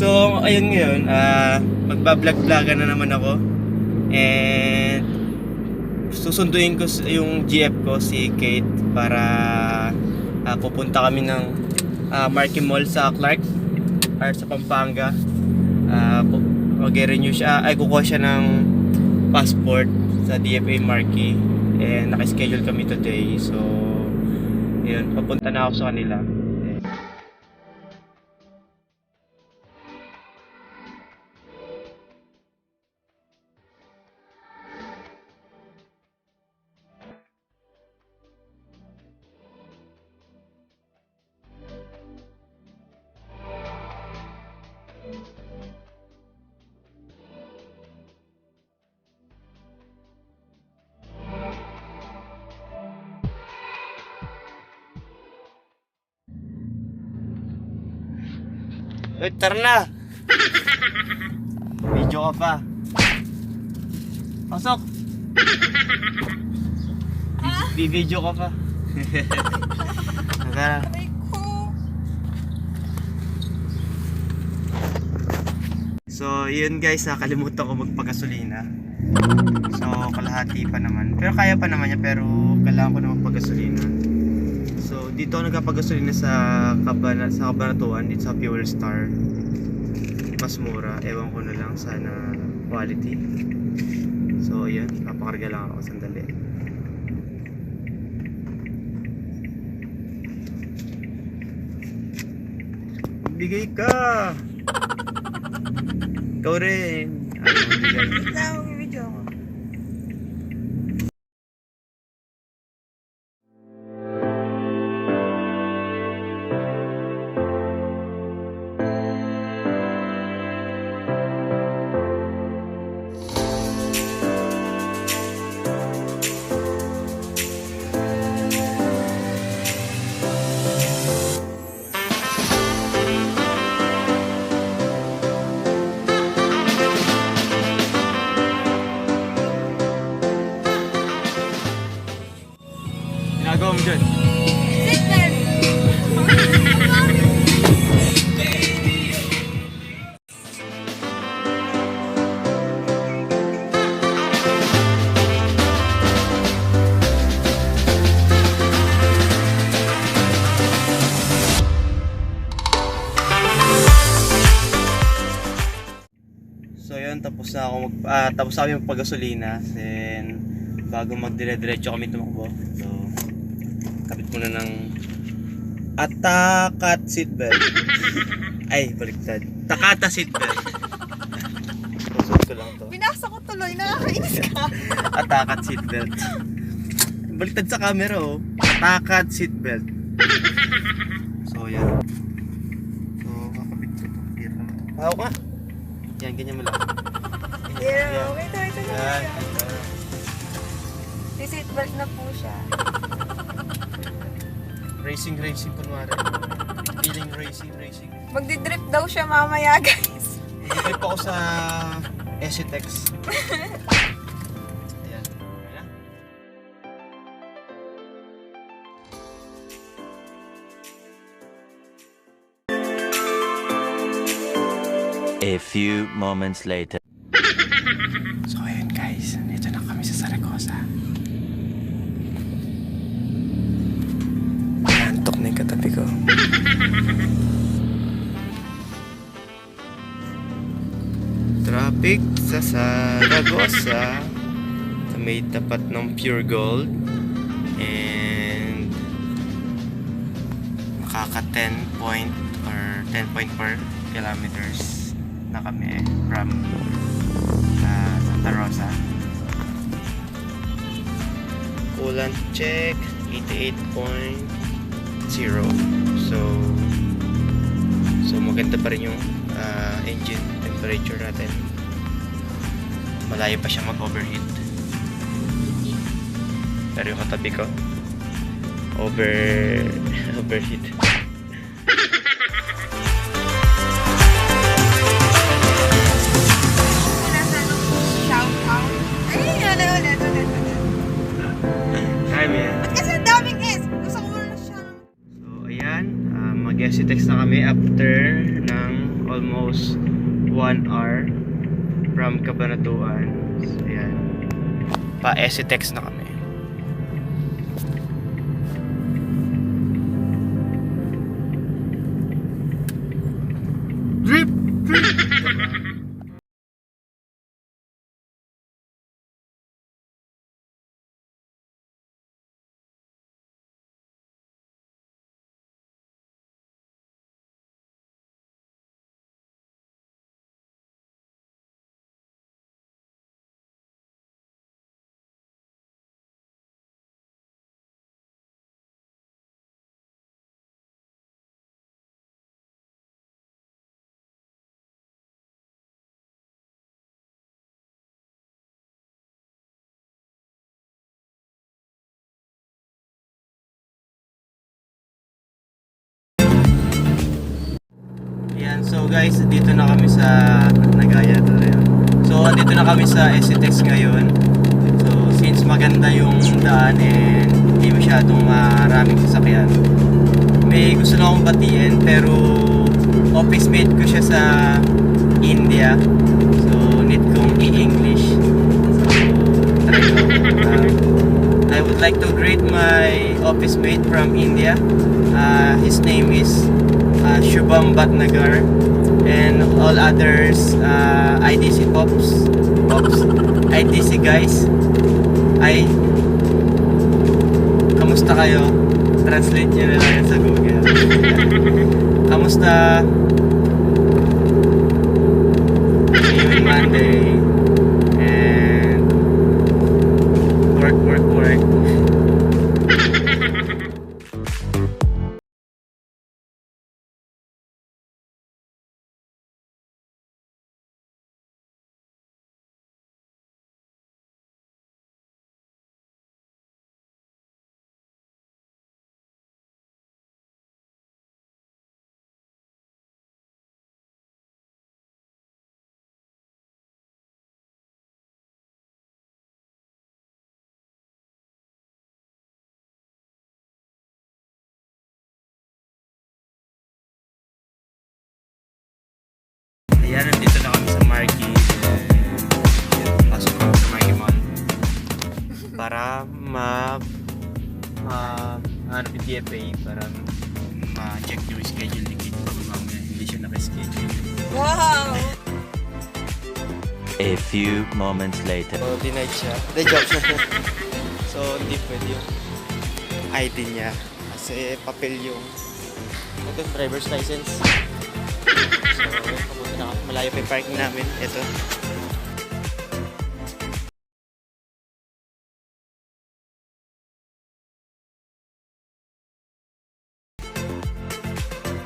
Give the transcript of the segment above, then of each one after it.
So, ayun ngayon, ah magbablog-vlogan na naman ako. And susunduin ko yung GF ko, si Kate, para ah, pupunta kami ng ah, Marky Mall sa Clark or sa Pampanga. Pu- mag-renew siya, ay kukuha siya ng passport sa DFA Marky. And nakaschedule kami today. So, yun, papunta na ako sa kanila. Uy, tara na! Video ka pa. Pasok! Bi-video ka pa. Tara. So, yun guys, nakalimutan ko magpagasolina. So, kalahati pa naman. Pero kaya pa naman niya, pero kailangan ko na magpagasolina. So, dito ako nagpapagasolina sa Cabana, sa Cabanatuan, dito sa Fuel Star. Mas mura. Ewan ko na lang sana quality. So, yun. Papakarga lang ako sandali. Bigay ka! Ikaw rin. Bigay. Tapos kami magpagasolina. Then, bago magdire-diretso kami tumakbo. So, kapit muna ng Atakat seatbelt. Ay, baliktad. Takata seatbelt. Susunod ko lang to. Binasa ko tuloy, nakakainis ka. Atakat seatbelt. Baliktad sa camera oh. Atakat seatbelt. So yan. So kakabit ko ito. Pahawak ka. Yan, ganyan mo lang. Yeah. Yan. Si seatbelt na po siya. Racing, racing kunwari. Feeling racing, racing. Magdi-drip daw siya mamaya, guys. Pa ako sa Esitex. Ayan. Ayan na. A few moments later. May tapat ng Pure Gold and makaka 10 point or 10.4 kilometers na kami from uh, Santa Rosa. Coolant check 88.0. So so maganda pa rin yung uh, engine temperature natin. Malayo pa siya mag-overheat. Pero yung katabi ko, over, overheat. Yes, so, ah, text na kami after ng almost 1 hour from Kabanatuan. So, ayan. Pa-SE text na kami. Drip! Drip! Yan, so guys, dito na kami sa Nagaya talaga. So, dito na kami sa SCTEX ngayon. So, since maganda yung daan and hindi masyadong maraming sasakyan, may gusto na akong batiin pero office mate ko siya sa India. So, need kong i-English. So, uh, I would like to greet my office mate from India. Uh, his name is uh, Shubham Bhatnagar and all others uh, IDC Pops Pops IDC guys ay kamusta kayo? Translate nyo na lang sa Google kamusta? Ayan, nandito na kami sa Marquee. Pasok kami sa Marquee Mall. Para ma... ma... ano yung TFA para ma-check yung schedule ni Kate pag mamaya hindi siya naka-schedule. Wow! A few moments later. So, denied siya. The job siya. so, hindi pwede yung ID niya. Kasi papel yung ito, driver's license. Malayo pa yung parking namin. Ito.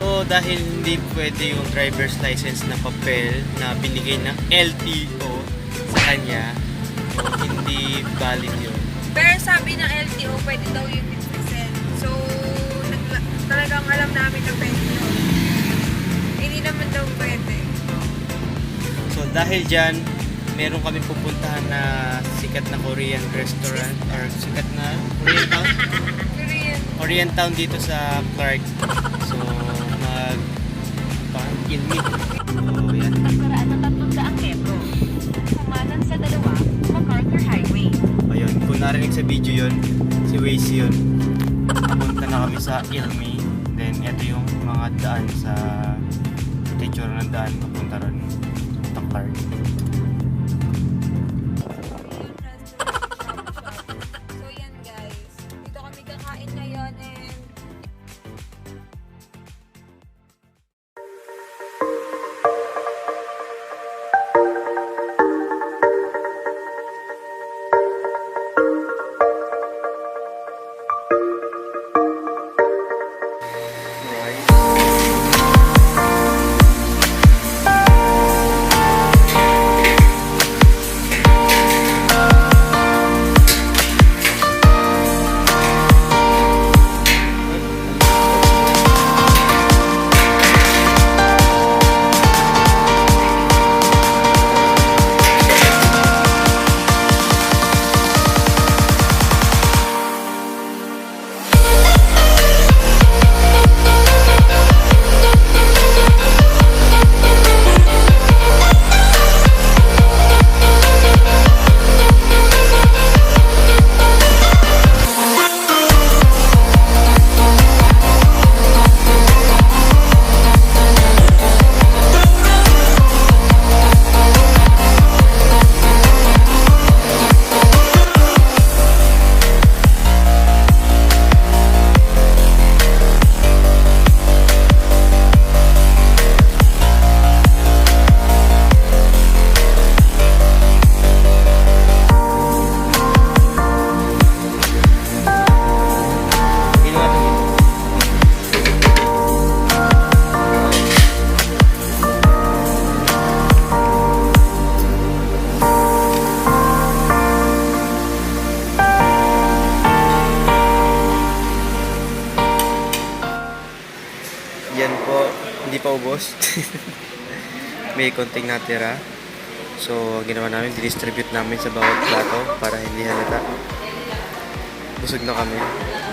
So, dahil hindi pwede yung driver's license na papel na binigay ng LTO sa kanya, so, hindi valid yun. Pero sabi ng LTO, pwede daw yung 50%. So, nagla- talagang alam namin na pwede yun. Hindi naman daw pwede. So dahil dyan, meron kami pupuntahan na sikat na Korean restaurant or sikat na Korean town? Korean. Korean town dito sa Clark. So mag parang meet. So yan. Pagkaraan ng 300 metro. Kumanan sa dalawa, MacArthur Highway. Ayun, kung narinig sa video yun, si Waze yun. Papunta na kami sa Ilmi. Then ito yung mga daan sa picture ng daan papunta ron. Ito May konting natira. So, ang ginawa namin, distribute namin sa bawat plato para hindi halata. Busog na kami.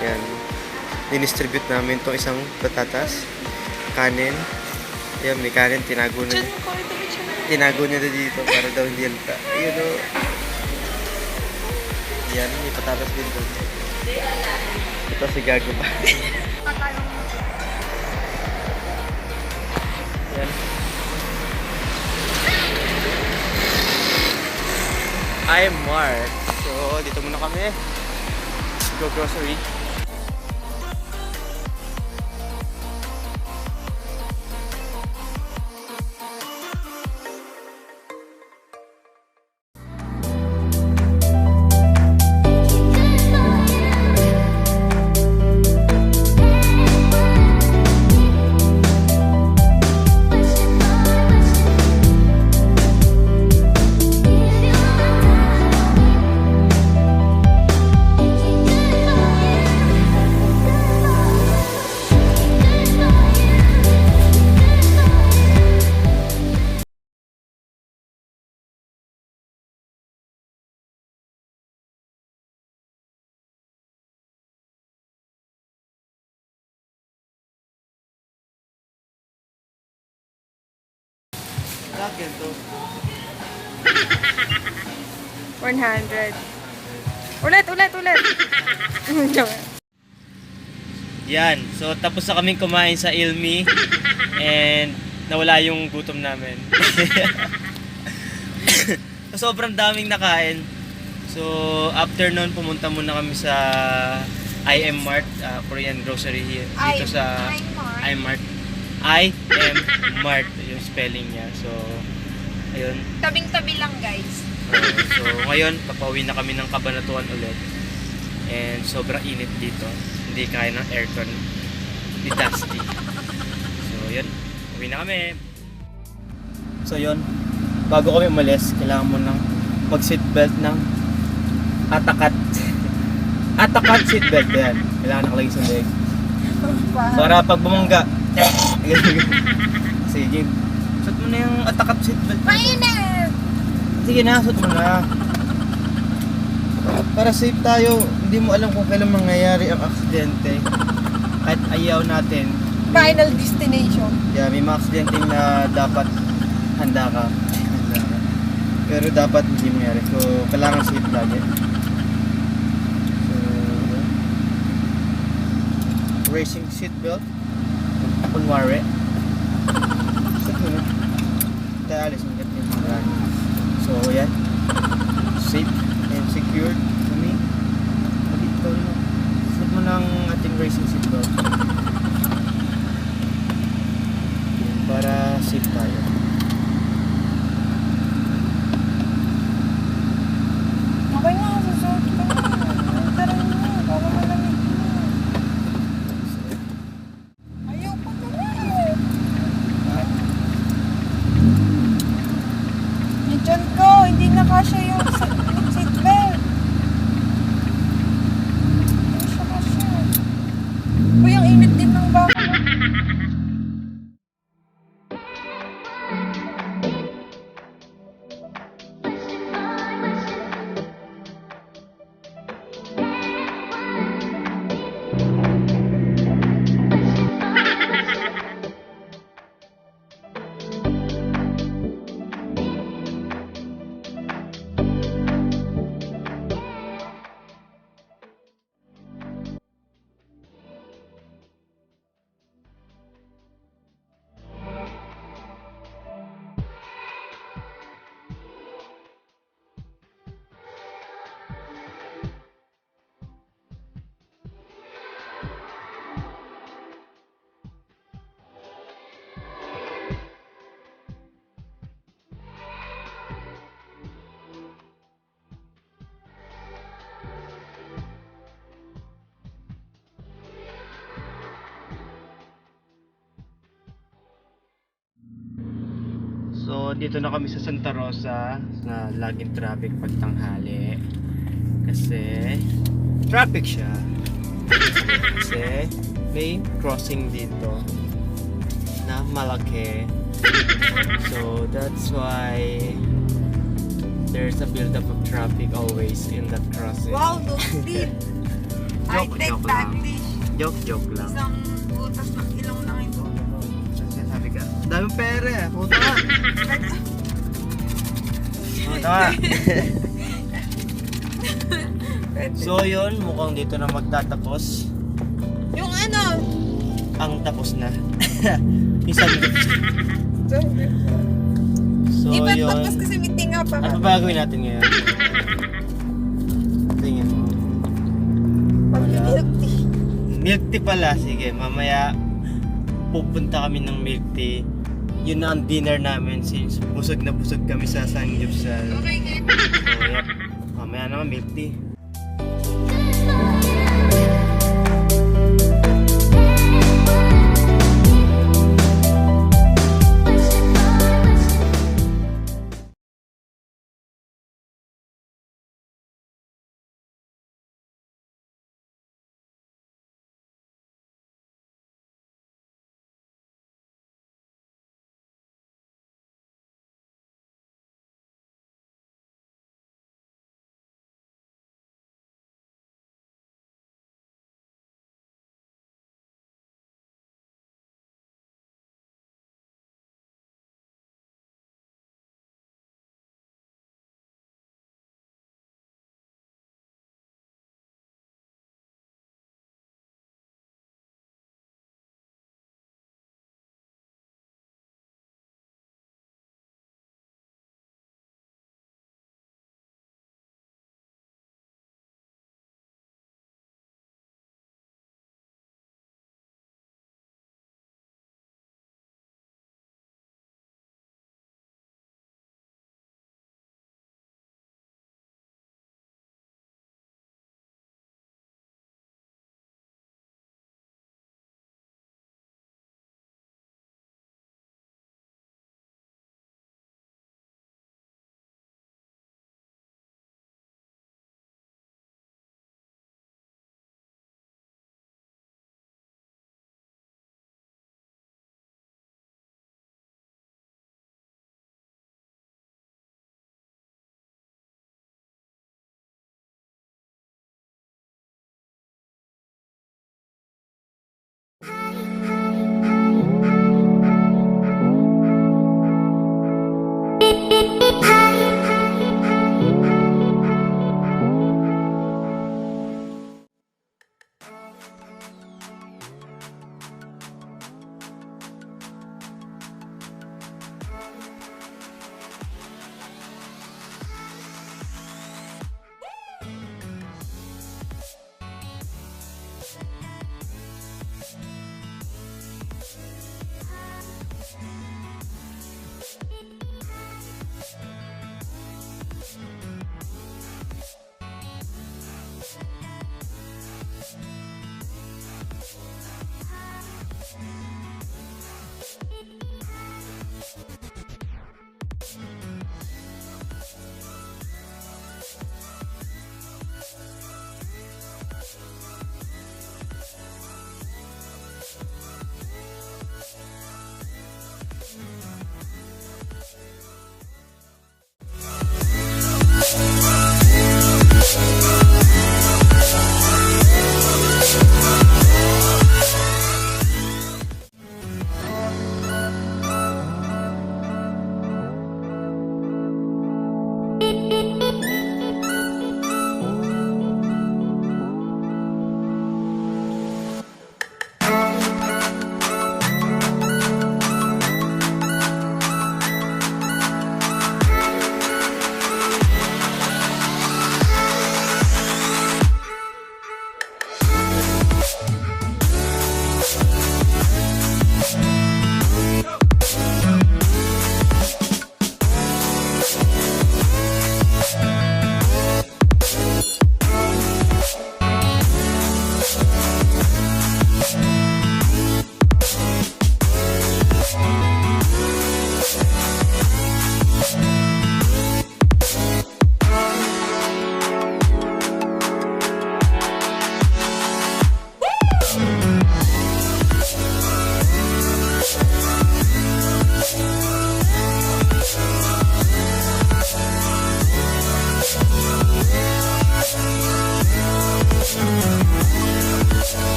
Yan. Dinistribute namin tong isang patatas, kanin. Yan, may kanin, tinago na. Tinago niya na dito para daw hindi halata. Ayun o. Yan, may patatas din doon. Ito si Gago pa. Yan. I'm Mark. So, dito muna kami. Go grocery. 100. Ulit, ulit, ulit. Yan. So, tapos na kaming kumain sa Ilmi. and nawala yung gutom namin. so, sobrang daming nakain. So, after nun, pumunta muna kami sa IM Mart, uh, Korean grocery here. Dito sa IM Mart. I M Mart yung spelling niya. So, ayun. Tabing-tabi lang, guys. So, ngayon, papauwi na kami ng Kabanatuan ulit. And sobrang init dito. Hindi kaya ng aircon. Ni Dusty. So, yun. Uwi na kami. So, yun. Bago kami umalis, kailangan mo nang mag-seatbelt ng atakat. atakat seatbelt. Yan. Kailangan nakalagay sa leg. Para pag bumangga. Sige. Suot mo na yung atakat seatbelt. Mainit! Sige na, suot mo na. Para safe tayo, hindi mo alam kung kailan mangyayari ang aksidente. At ayaw natin, Final destination. yeah, may mga aksidente na dapat handa ka. Handa ka. Pero dapat hindi mangyari. So, kailangan safe lagi. So, racing seatbelt. Kunwari. Mo na. Tayo alis, mga So, yan. Safe and secured kami. Dito na. Suot mo ng ating racing seatbelt. Para safe tayo. Dito na kami sa Santa Rosa na laging traffic pag tanghali. Kasi, traffic siya. Kasi, may crossing dito. na malaki. So that's why there's a build-up of traffic always in that crossing. Wow, no sleep. I Joke, take joke lang. Taglish. Joke, joke lang. Isang butas ng ilong lang ito. Sabi ka, dami pere. Puta ka. Puta ka. so yun, mukhang dito na magtatapos. Yung ano, Ang tapos na. Isang So di ba yun. tapos kasi meeting nga pa. Ano ba gagawin natin ngayon? Tingin mo. Pag-milk tea. Milk tea pala. Sige, mamaya pupunta kami ng milk tea. Yun na ang dinner namin since busog na busog kami sa Sangyupsal. Okay, good. So, yep. Mamaya naman milk tea.